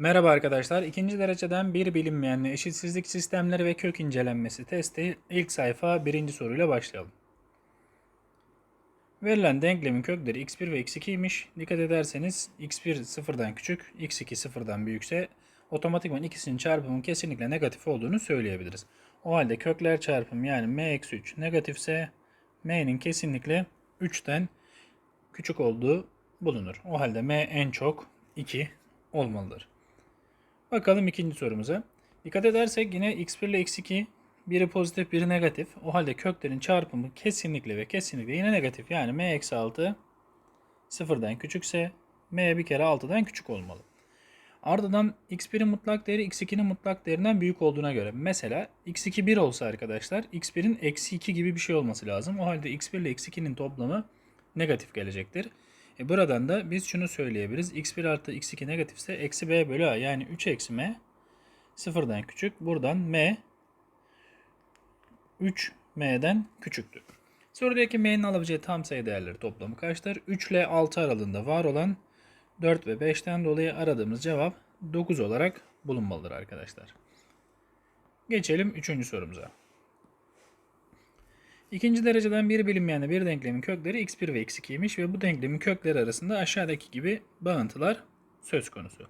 Merhaba arkadaşlar. İkinci dereceden bir bilinmeyenli eşitsizlik sistemleri ve kök incelenmesi testi ilk sayfa birinci soruyla başlayalım. Verilen denklemin kökleri x1 ve x2 imiş. Dikkat ederseniz x1 sıfırdan küçük, x2 sıfırdan büyükse otomatikman ikisinin çarpımının kesinlikle negatif olduğunu söyleyebiliriz. O halde kökler çarpımı yani m-3 negatifse m'nin kesinlikle 3'ten küçük olduğu bulunur. O halde m en çok 2 olmalıdır. Bakalım ikinci sorumuza. Dikkat edersek yine x1 ile x2 biri pozitif biri negatif. O halde köklerin çarpımı kesinlikle ve kesinlikle yine negatif. Yani m eksi 6 sıfırdan küçükse m bir kere 6'dan küçük olmalı. Ardından x1'in mutlak değeri x2'nin mutlak değerinden büyük olduğuna göre. Mesela x2 1 olsa arkadaşlar x1'in eksi 2 gibi bir şey olması lazım. O halde x1 ile x2'nin toplamı negatif gelecektir. E buradan da biz şunu söyleyebiliriz. x1 artı x2 negatifse eksi b bölü a yani 3 eksi m sıfırdan küçük. Buradan m 3m'den küçüktür. Sorudaki m'nin alabileceği tam sayı değerleri toplamı kaçtır? 3 ile 6 aralığında var olan 4 ve 5'ten dolayı aradığımız cevap 9 olarak bulunmalıdır arkadaşlar. Geçelim 3. sorumuza. İkinci dereceden bir bilinmeyen bir denklemin kökleri x1 ve x2'ymiş ve bu denklemin kökleri arasında aşağıdaki gibi bağıntılar söz konusu.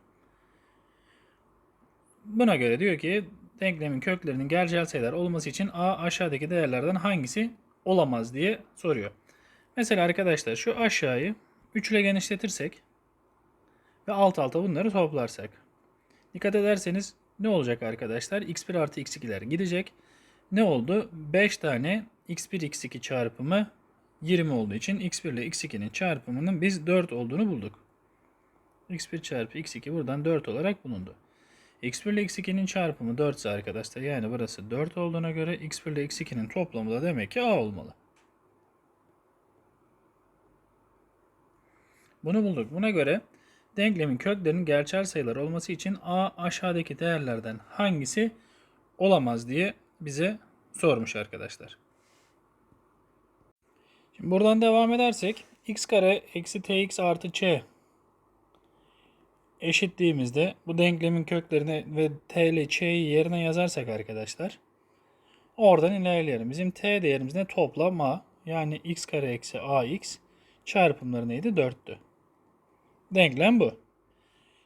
Buna göre diyor ki denklemin köklerinin gerçel sayılar olması için a aşağıdaki değerlerden hangisi olamaz diye soruyor. Mesela arkadaşlar şu aşağıyı 3 ile genişletirsek ve alt alta bunları toplarsak. Dikkat ederseniz ne olacak arkadaşlar? x1 artı x2'ler gidecek. Ne oldu? 5 tane x1 x2 çarpımı 20 olduğu için x1 ile x2'nin çarpımının biz 4 olduğunu bulduk. x1 çarpı x2 buradan 4 olarak bulundu. x1 ile x2'nin çarpımı 4 ise arkadaşlar yani burası 4 olduğuna göre x1 ile x2'nin toplamı da demek ki a olmalı. Bunu bulduk. Buna göre denklemin köklerinin gerçel sayılar olması için a aşağıdaki değerlerden hangisi olamaz diye bize sormuş arkadaşlar. Şimdi buradan devam edersek x kare eksi tx artı ç eşitliğimizde bu denklemin köklerini ve t ile ç'yi yerine yazarsak arkadaşlar oradan ilerleyelim. Bizim t değerimiz ne? Toplam a yani x kare eksi ax çarpımları neydi? 4'tü. Denklem bu.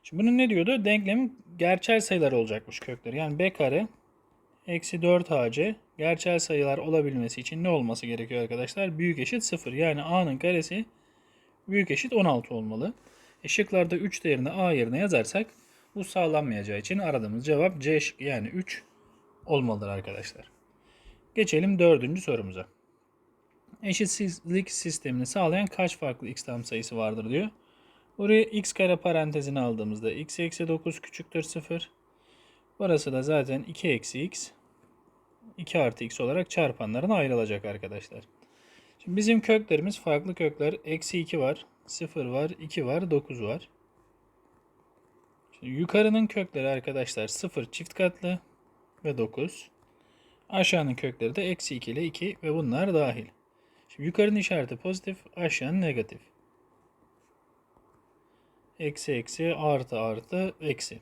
Şimdi bunun ne diyordu? Denklemin gerçel sayılar olacakmış kökleri. Yani b kare eksi 4ac gerçel sayılar olabilmesi için ne olması gerekiyor arkadaşlar? Büyük eşit 0. Yani a'nın karesi büyük eşit 16 olmalı. E şıklarda 3 değerini a yerine yazarsak bu sağlanmayacağı için aradığımız cevap C şıkkı yani 3 olmalıdır arkadaşlar. Geçelim dördüncü sorumuza. Eşitsizlik sistemini sağlayan kaç farklı x tam sayısı vardır diyor. Buraya x kare parantezini aldığımızda x eksi 9 küçüktür 0. Burası da zaten 2 eksi x 2 artı x olarak çarpanlarına ayrılacak arkadaşlar. Şimdi bizim köklerimiz farklı kökler. Eksi 2 var, 0 var, 2 var, 9 var. Şimdi yukarının kökleri arkadaşlar 0 çift katlı ve 9. Aşağının kökleri de eksi 2 ile 2 ve bunlar dahil. Şimdi yukarının işareti pozitif, aşağının negatif. Eksi eksi artı artı eksi.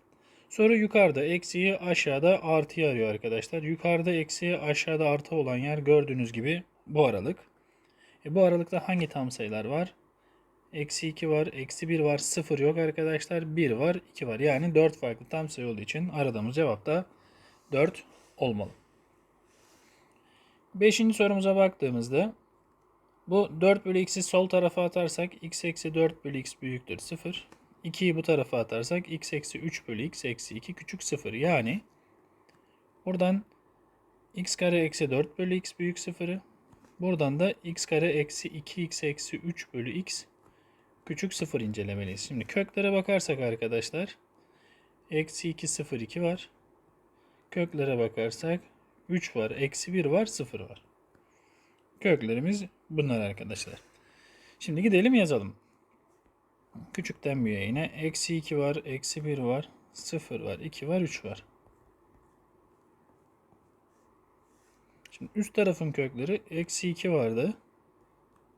Soru yukarıda eksiyi aşağıda artıyı arıyor arkadaşlar. Yukarıda eksi aşağıda artı olan yer gördüğünüz gibi bu aralık. E bu aralıkta hangi tam sayılar var? Eksi 2 var, eksi 1 var, 0 yok arkadaşlar. 1 var, 2 var. Yani 4 farklı tam sayı olduğu için aradığımız cevap da 4 olmalı. Beşinci sorumuza baktığımızda bu 4 bölü x'i sol tarafa atarsak x eksi 4 bölü x büyüktür 0. 2'yi bu tarafa atarsak x eksi 3 bölü x eksi 2 küçük 0. Yani buradan x kare eksi 4 bölü x büyük 0'ı buradan da x kare eksi 2x eksi 3 bölü x küçük 0 incelemeliyiz. Şimdi köklere bakarsak arkadaşlar eksi 2 0 2 var. Köklere bakarsak 3 var, eksi 1 var, 0 var. Köklerimiz bunlar arkadaşlar. Şimdi gidelim yazalım. Küçükten büyüğe yine. Eksi 2 var, eksi 1 var, 0 var, 2 var, 3 var. Şimdi üst tarafın kökleri eksi 2 vardı.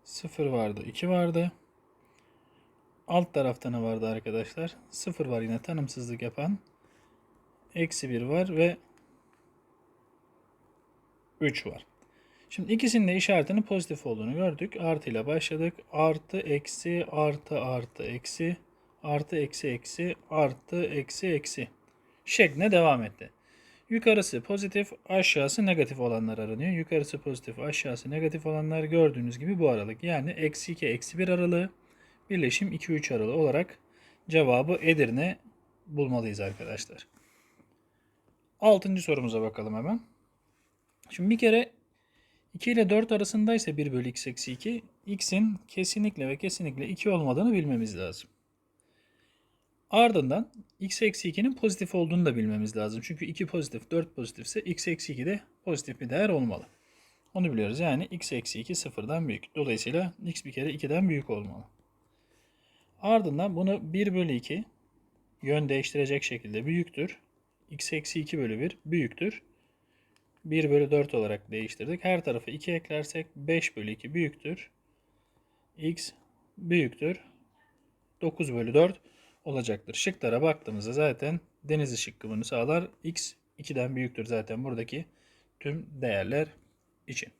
0 vardı, 2 vardı. alt tarafta ne vardı arkadaşlar? 0 var yine tanımsızlık yapan. Eksi 1 var ve 3 var. Şimdi ikisinin de işaretinin pozitif olduğunu gördük. Artı ile başladık. Artı, eksi, artı, artı, eksi, artı, eksi, eksi, artı, eksi, eksi. Şeklinde devam etti. Yukarısı pozitif, aşağısı negatif olanlar aranıyor. Yukarısı pozitif, aşağısı negatif olanlar gördüğünüz gibi bu aralık. Yani eksi 2, eksi 1 aralığı, birleşim 2-3 aralığı olarak cevabı Edirne bulmalıyız arkadaşlar. Altıncı sorumuza bakalım hemen. Şimdi bir kere 2 ile 4 arasındaysa 1 bölü x eksi 2, x'in kesinlikle ve kesinlikle 2 olmadığını bilmemiz lazım. Ardından x eksi 2'nin pozitif olduğunu da bilmemiz lazım. Çünkü 2 pozitif, 4 pozitifse x eksi 2 de pozitif bir değer olmalı. Onu biliyoruz. Yani x eksi 2 sıfırdan büyük. Dolayısıyla x bir kere 2'den büyük olmalı. Ardından bunu 1 bölü 2 yön değiştirecek şekilde büyüktür. x eksi 2 bölü 1 büyüktür. 1 bölü 4 olarak değiştirdik. Her tarafı 2 eklersek 5 bölü 2 büyüktür. x büyüktür. 9 bölü 4 olacaktır. Şıklara baktığımızda zaten denizli şıkkı sağlar. x 2'den büyüktür zaten buradaki tüm değerler için.